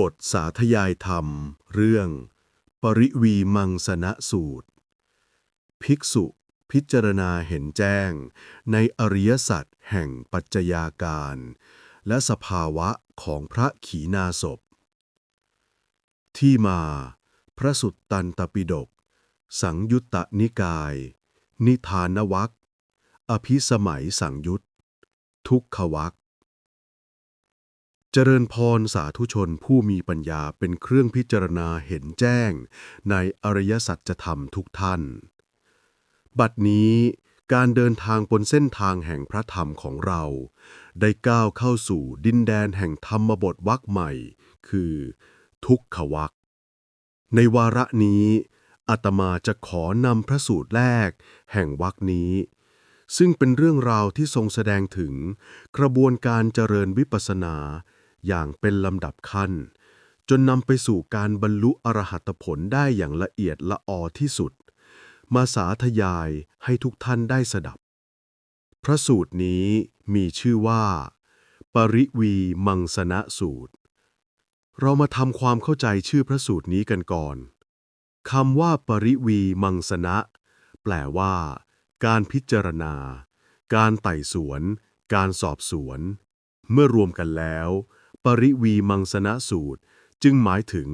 บทสาธยายธรรม เรื่อง ปริวีมังสนะสูตร ภิกษุพิจารณาเห็นแจ้ง ในอริยสัจแห่งปัจจยาการ และสภาวะของพระขีณาสพ ที่มา พระสุตตันตปิฎกสังยุตตนิกาย นิทานวัคอภิสมัยสังยุต ทุกขวัค เจริญพรสาธุชนผู้มีปัญญาเป็นเครื่องพิจารณาเห็นแจ้ง ในอริยสัจธรรมทุกท่าน บัดนี้การเดินทางบนเส้นทางแห่งพระธรรมของเรา ได้ก้าวเข้าสู่ดินแดนแห่งธรรมบทวรรคใหม่ คือ ทุกขวัคในวาระนี้อาตมาจะขอนำพระสูตรแรก แห่งวรรคนี้ ซึ่งเป็นเรื่องราวที่ทรงแสดงถึงกระบวนการเจริญวิปัสสนา อย่างเป็นลำดับขั้น จนนำไปสู่การบรรลุอรหัตผลได้อย่างละเอียดละออที่สุด มาสาธยายให้ทุกท่านได้สดับ พระสูตรนี้มีชื่อว่า ปริวีมังสนะสูตร เรามาทำความเข้าใจชื่อพระสูตรนี้กันก่อนคำว่าปริวีมังสนะ แปลว่า การพิจารณา การไต่สวน การสอบสวน เมื่อรวมกันแล้ว ปริวีมังสนะสูตร จึงหมายถึง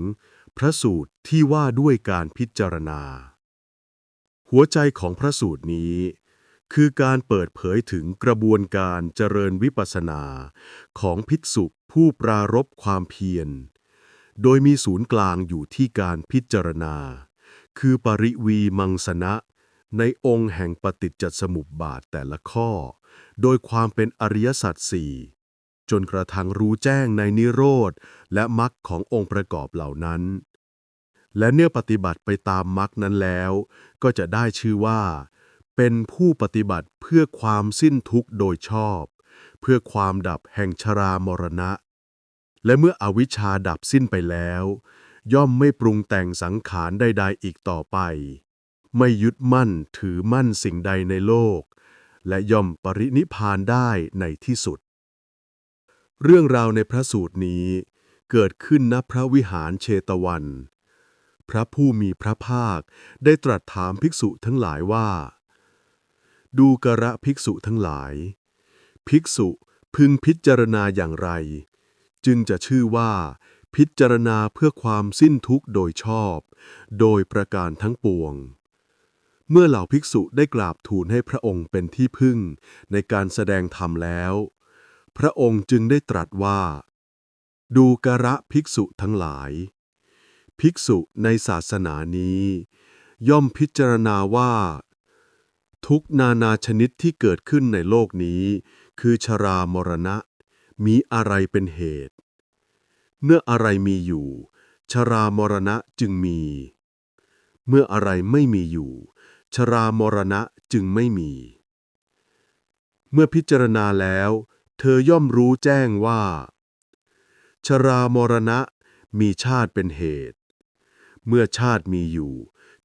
พระสูตรที่ว่าด้วยการพิจารณา หัวใจของพระสูตรนี้ คือการเปิดเผยถึงกระบวนการเจริญวิปัสสนาของภิกษุผู้ปรารบความเพียร โดยมีศูนย์กลางอยู่ที่การพิจารณา คือปริวีมังสนะในองค์แห่งปฏิจจสมุปบาทแต่ละข้อ โดยความเป็นอริยสัจสี่ จนกระทั่งรู้แจ้งในนิโรธ และมรรคขององค์ประกอบเหล่านั้น และเนื่อปฏิบัติไปตามมรรคนั้นแล้ว ก็จะได้ชื่อว่า เป็นผู้ปฏิบัติเพื่อความสิ้นทุกข์โดยชอบ เพื่อความดับแห่งชรามรณะ และเมื่ออวิชชาดับสิ้นไปแล้ว ย่อมไม่ปรุงแต่งสังขารใดๆอีกต่อไป ไม่ยึดมั่นถือมั่นสิ่งใดในโลก และย่อมปรินิพพานได้ในที่สุด เรื่องราวในพระสูตรนี้เกิดขึ้นณพระวิหารเชตวัน พระผู้มีพระภาคได้ตรัสถามภิกษุทั้งหลายว่า ดูกระภิกษุทั้งหลาย ภิกษุพึงพิจารณาอย่างไร จึงจะชื่อว่าพิจารณาเพื่อความสิ้นทุกข์โดยชอบ โดยประการทั้งปวง เมื่อเหล่าภิกษุได้กราบทูลให้พระองค์เป็นที่พึ่งในการแสดงธรรมแล้ว พระองค์จึงได้ตรัสว่า ดูกระภิกษุทั้งหลาย ภิกษุในศาสนานี้ ย่อมพิจารณาว่า ทุกนานาชนิดที่เกิดขึ้นในโลกนี้ คือชรามรณะ มีอะไรเป็นเหตุ เมื่ออะไรมีอยู่ ชรามรณะจึงมี เมื่ออะไรไม่มีอยู่ ชรามรณะจึงไม่มี เมื่อพิจารณาแล้ว เธอย่อมรู้แจ้งว่า ชรามรณะมีชาติเป็นเหตุ เมื่อชาติมีอยู่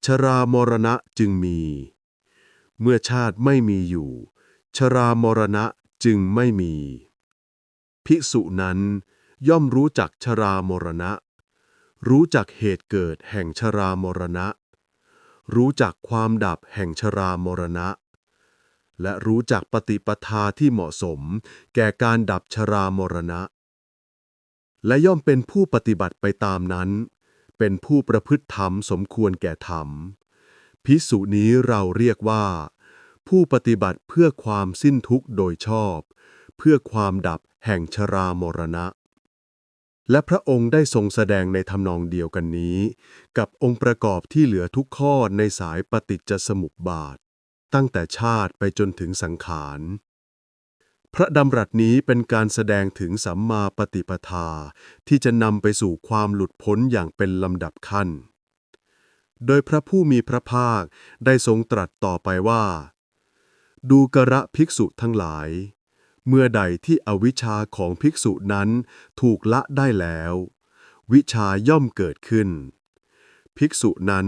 ชรามรณะจึงมี เมื่อชาติไม่มีอยู่ ชรามรณะจึงไม่มี ภิกษุนั้นย่อมรู้จักชรามรณะ รู้จักเหตุเกิดแห่งชรามรณะ รู้จักความดับแห่งชรามรณะ และรู้จักปฏิปทาที่เหมาะสม แก่การดับชรามรณะ และย่อมเป็นผู้ปฏิบัติไปตามนั้น เป็นผู้ประพฤติธรรมสมควรแก่ธรรมภิกษุนี้เราเรียกว่า ผู้ปฏิบัติเพื่อความสิ้นทุกข์โดยชอบ เพื่อความดับแห่งชรามรณะและพระองค์ได้ทรงแสดงในทำนองเดียวกันนี้ กับองค์ประกอบที่เหลือทุกข้อในสายปฏิจจสมุปบาท ตั้งแต่ชาติไปจนถึงสังขาร พระดำรัสนี้เป็นการแสดงถึงสัมมาปฏิปทาที่จะนำไปสู่ความหลุดพ้นอย่างเป็นลำดับขั้น โดยพระผู้มีพระภาคได้ทรงตรัสต่อไปว่า ดูกระภิกษุทั้งหลาย เมื่อใดที่อวิชชาของภิกษุนั้นถูกละได้แล้ว วิชาย่อมเกิดขึ้น ภิกษุนั้น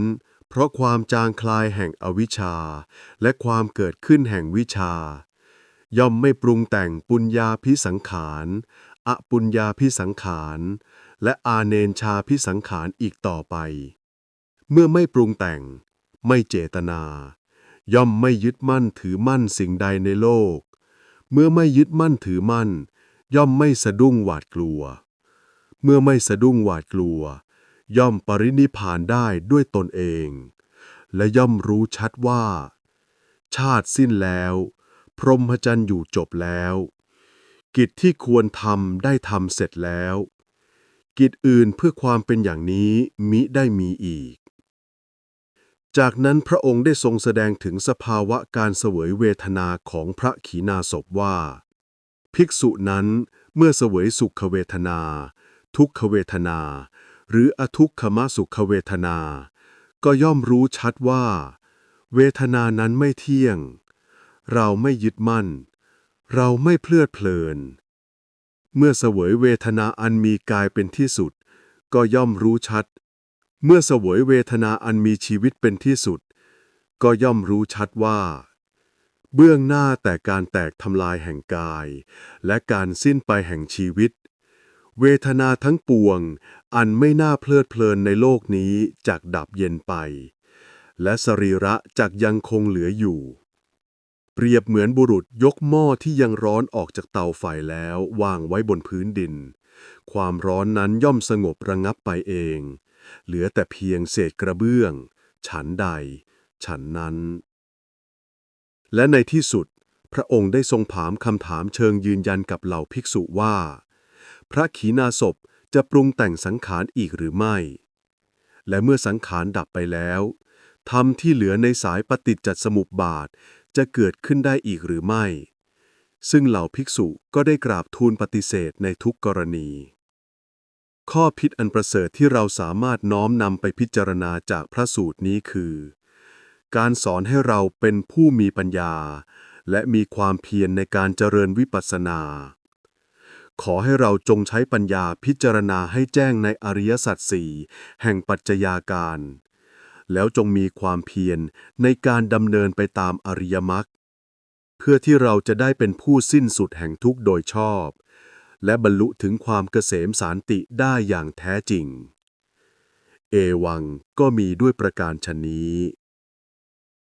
เพราะความจางคลายแห่งอวิชชา และความเกิดขึ้นแห่งวิชา ย่อมไม่ปรุงแต่งปุญญาพิสังขารอปุญญาพิสังขาร และอาเนนชาพิสังขารอีกต่อไป เมื่อไม่ปรุงแต่ง ไม่เจตนา ย่อมไม่ยึดมั่นถือมั่นสิ่งใดในโลก เมื่อไม่ยึดมั่นถือมั่น ย่อมไม่สะดุ้งหวาดกลัว เมื่อไม่สะดุ้งหวาดกลัว ย่อมปรินิพานได้ด้วยตนเอง และย่อมรู้ชัดว่า ชาติสิ้นแล้ว พรหมจรรย์อยู่จบแล้ว กิจที่ควรทำได้ทำเสร็จแล้ว กิจอื่นเพื่อความเป็นอย่างนี้มิได้มีอีก จากนั้นพระองค์ได้ทรงแสดงถึงสภาวะการเสวยเวทนาของพระขีณาสพว่า ภิกษุนั้นเมื่อเสวยสุขเวทนา ทุกขเวทนา หรืออทุกขมสุขเวทนา ก็ย่อมรู้ชัดว่า เวทนานั้นไม่เที่ยง เราไม่ยึดมั่น เราไม่เพลิดเพลิน เมื่อเสวยเวทนาอันมีกายเป็นที่สุด ก็ย่อมรู้ชัด เมื่อเสวยเวทนาอันมีชีวิตเป็นที่สุด ก็ย่อมรู้ชัดว่าเบื้องหน้าแต่การแตกทำลายแห่งกาย และการสิ้นไปแห่งชีวิต เวทนาทั้งปวง อันไม่น่าเพลิดเพลินในโลกนี้จากดับเย็นไป และสรีระจากยังคงเหลืออยู่ เปรียบเหมือนบุรุษยกหม้อที่ยังร้อนออกจากเตาไฟแล้ววางไว้บนพื้นดิน ความร้อนนั้นย่อมสงบระงับไปเอง เหลือแต่เพียงเศษกระเบื้อง ฉันใด ฉันนั้น และในที่สุด พระองค์ได้ทรงถามคำถามเชิงยืนยันกับเหล่าภิกษุว่า พระขีณาสพจะปรุงแต่งสังขารอีกหรือไม่ และเมื่อสังขารดับไปแล้วธรรมที่เหลือในสายปฏิจจสมุปบาทจะเกิดขึ้นได้อีกหรือไม่ ซึ่งเหล่าภิกษุก็ได้กราบทูลปฏิเสธในทุกกรณี ข้อพิษอันประเสริฐที่เราสามารถน้อมนำไปพิจารณาจากพระสูตรนี้คือ การสอนให้เราเป็นผู้มีปัญญา และมีความเพียรในการเจริญวิปัสสนา ขอให้เราจงใช้ปัญญาพิจารณาให้แจ้งในอริยสัจสี่แห่งปัจจัยาการ แล้วจงมีความเพียรในการดำเนินไปตามอริยมรรคเพื่อที่เราจะได้เป็นผู้สิ้นสุดแห่งทุกข์โดยชอบ และบรรลุถึงความเกษมสารติได้อย่างแท้จริง เอวังก็มีด้วยประการชนนี้